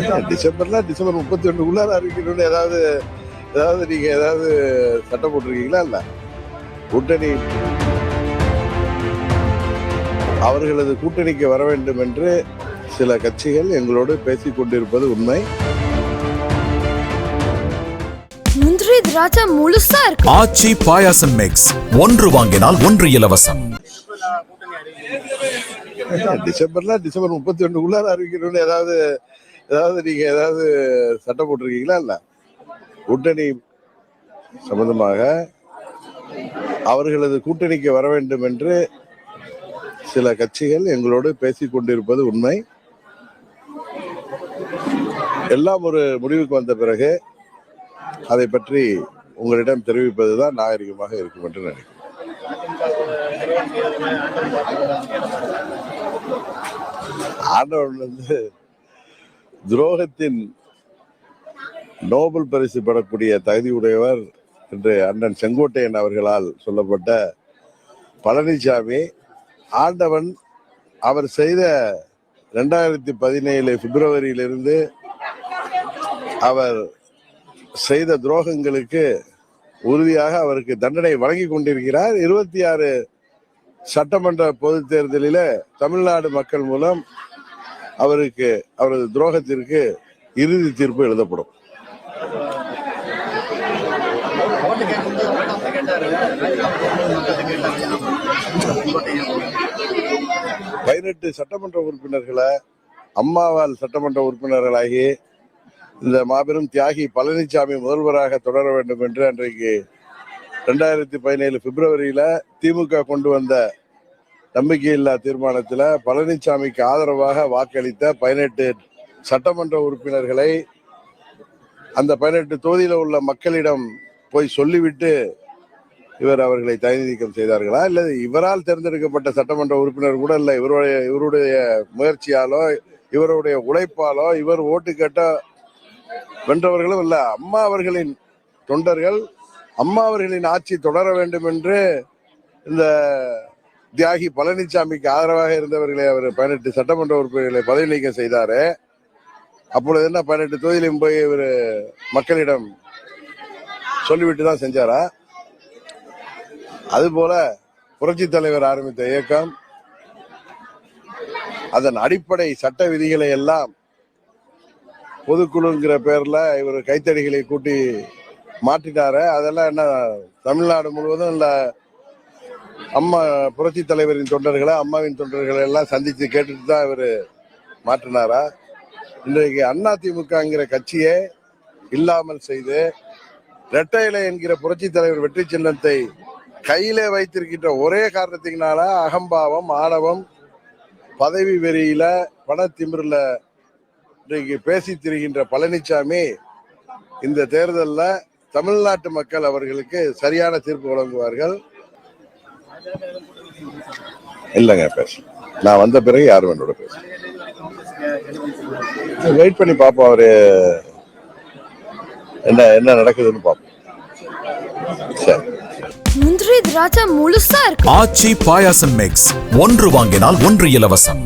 டிசம்பர்ல டிசம்பர் முப்பத்தி ஒண்ணுக்குள்ளார அறிவிக்கணும்னு ஏதாவது ஏதாவது நீங்க ஏதாவது சட்டம் போட்டிருக்கீங்களா இல்ல? கூட்டணி. அவர்களது கூட்டணிக்கு வர வேண்டும் என்று சில கட்சிகள் எங்களோடு பேசிக் கொண்டிருப்பது உண்மை. முந்திரி திராட்சை முழுசா இருக்கு. ஆச்சி பாயாசம் மிக்ஸ் ஒன்று வாங்கினால் ஒன்று இலவசம். டிசம்பர்ல டிசம்பர் முப்பத்தி ஒண்ணுக்குள்ளார அறிவிக்கணும்னு ஏதாவது ஏதாவது நீங்க ஏதாவது சட்டம் போட்டிருக்கீங்களா இல்ல? கூட்டணி சம்பந்தமாக அவர்களது கூட்டணிக்கு வர வேண்டும் என்று சில கட்சிகள் எங்களோடு பேசிக் கொண்டிருப்பது உண்மை. எல்லாம் ஒரு முடிவுக்கு வந்த பிறகு அதை பற்றி உங்களிடம் தெரிவிப்பதுதான் நாகரிகமாக இருக்கும் என்று நினைக்கிறேன். ஆண்டவன் வந்து துரோகத்தின் நோபல் பரிசு பெறக்கூடிய தகுதி உடையவர் என்று அண்ணன் செங்கோட்டையன் அவர்களால் சொல்லப்பட்ட பழனிசாமி. ஆண்டவன் அவர் செய்த ரெண்டாயிரத்தி பதினேழு பிப்ரவரியிலிருந்து அவர் செய்த துரோகங்களுக்கு உறுதியாக அவருக்கு தண்டனை வழங்கி கொண்டிருக்கிறார். இருபத்தி ஆறு சட்டமன்ற பொதுத் தேர்தலில தமிழ்நாடு மக்கள் மூலம் அவருக்கு அவரது துரோகத்திற்கு இறுதி தீர்ப்பு எழுதப்படும். பதினெட்டு சட்டமன்ற உறுப்பினர்களை அம்மாவால் சட்டமன்ற உறுப்பினர்களாகி இந்த மாபெரும் தியாகி பழனிசாமி முதல்வராக தொடர வேண்டும் என்று அன்றைக்கு ரெண்டாயிரத்தி பதினேழு பிப்ரவரியில திமுக கொண்டு வந்த நம்பிக்கையில்லா தீர்மானத்துல பழனிசாமிக்கு ஆதரவாக வாக்களித்த பதினெட்டு சட்டமன்ற உறுப்பினர்களை அந்த பதினெட்டு தொகுதியில் உள்ள மக்களிடம் போய் சொல்லிவிட்டு இவர் அவர்களை தகுதி நீக்கம் செய்தார்களா? இல்லை இவரால் தேர்ந்தெடுக்கப்பட்ட சட்டமன்ற உறுப்பினர் கூட இல்லை இவருடைய இவருடைய முயற்சியாலோ இவருடைய உழைப்பாலோ இவர் ஓட்டு கேட்ட வென்றவர்களும் இல்லை. அம்மா அவர்களின் தொண்டர்கள் அம்மா அவர்களின் ஆட்சி தொடர வேண்டும் என்று இந்த தியாகி பழனிசாமிக்கு ஆதரவாக இருந்தவர்களை அவர் பதினெட்டு சட்டமன்ற உறுப்பினர்களை பதவி நீக்கம் செய்தாரு. அப்பொழுது என்ன பதினெட்டு தொகுதியிலும் போய் இவர் மக்களிடம் சொல்லிவிட்டு தான் செஞ்சாரா? அதுபோல புரட்சி தலைவர் ஆரம்பித்த இயக்கம் அதன் அடிப்படை சட்ட விதிகளை எல்லாம் பொதுக்குழுங்கிற பேர்ல இவர் கைத்தடிகளை கூட்டி மாற்றிட்டாரு. அதெல்லாம் என்ன தமிழ்நாடு முழுவதும் இல்லை அம்மா புரட்சி தலைவரின் தொண்டர்களை அம்மாவின் தொண்டர்களை எல்லாம் சந்தித்து கேட்டுட்டு தான் இவர் மாற்றினாரா? இன்றைக்கு அதிமுகங்கிற கட்சியே இல்லாமல் செய்து ரெட்டையில என்கிற புரட்சி தலைவர் வெற்றி சின்னத்தை கையிலே வைத்திருக்கின்ற ஒரே காரணத்தினால அகம்பாவம் ஆணவம் பதவி வெறியில பணத்திமிரில் இன்றைக்கு பேசி திரிகின்ற பழனிசாமி இந்த தேர்தலில் தமிழ்நாட்டு மக்கள் அவர்களுக்கு சரியான தீர்ப்பு வழங்குவார்கள். இல்லைங்க பேச நான் வந்த பிறகு யாரும் என்னோட பேச வெயிட் பண்ணி பார்ப்போம் அவரு என்ன என்ன நடக்குதுன்னு பார்ப்போம். சரி முந்திரி திராட்சை முழுசா இருக்கு. ஆச்சி பாயாசம் மிக்ஸ் ஒன்று வாங்கினால் ஒன்று இலவசம்.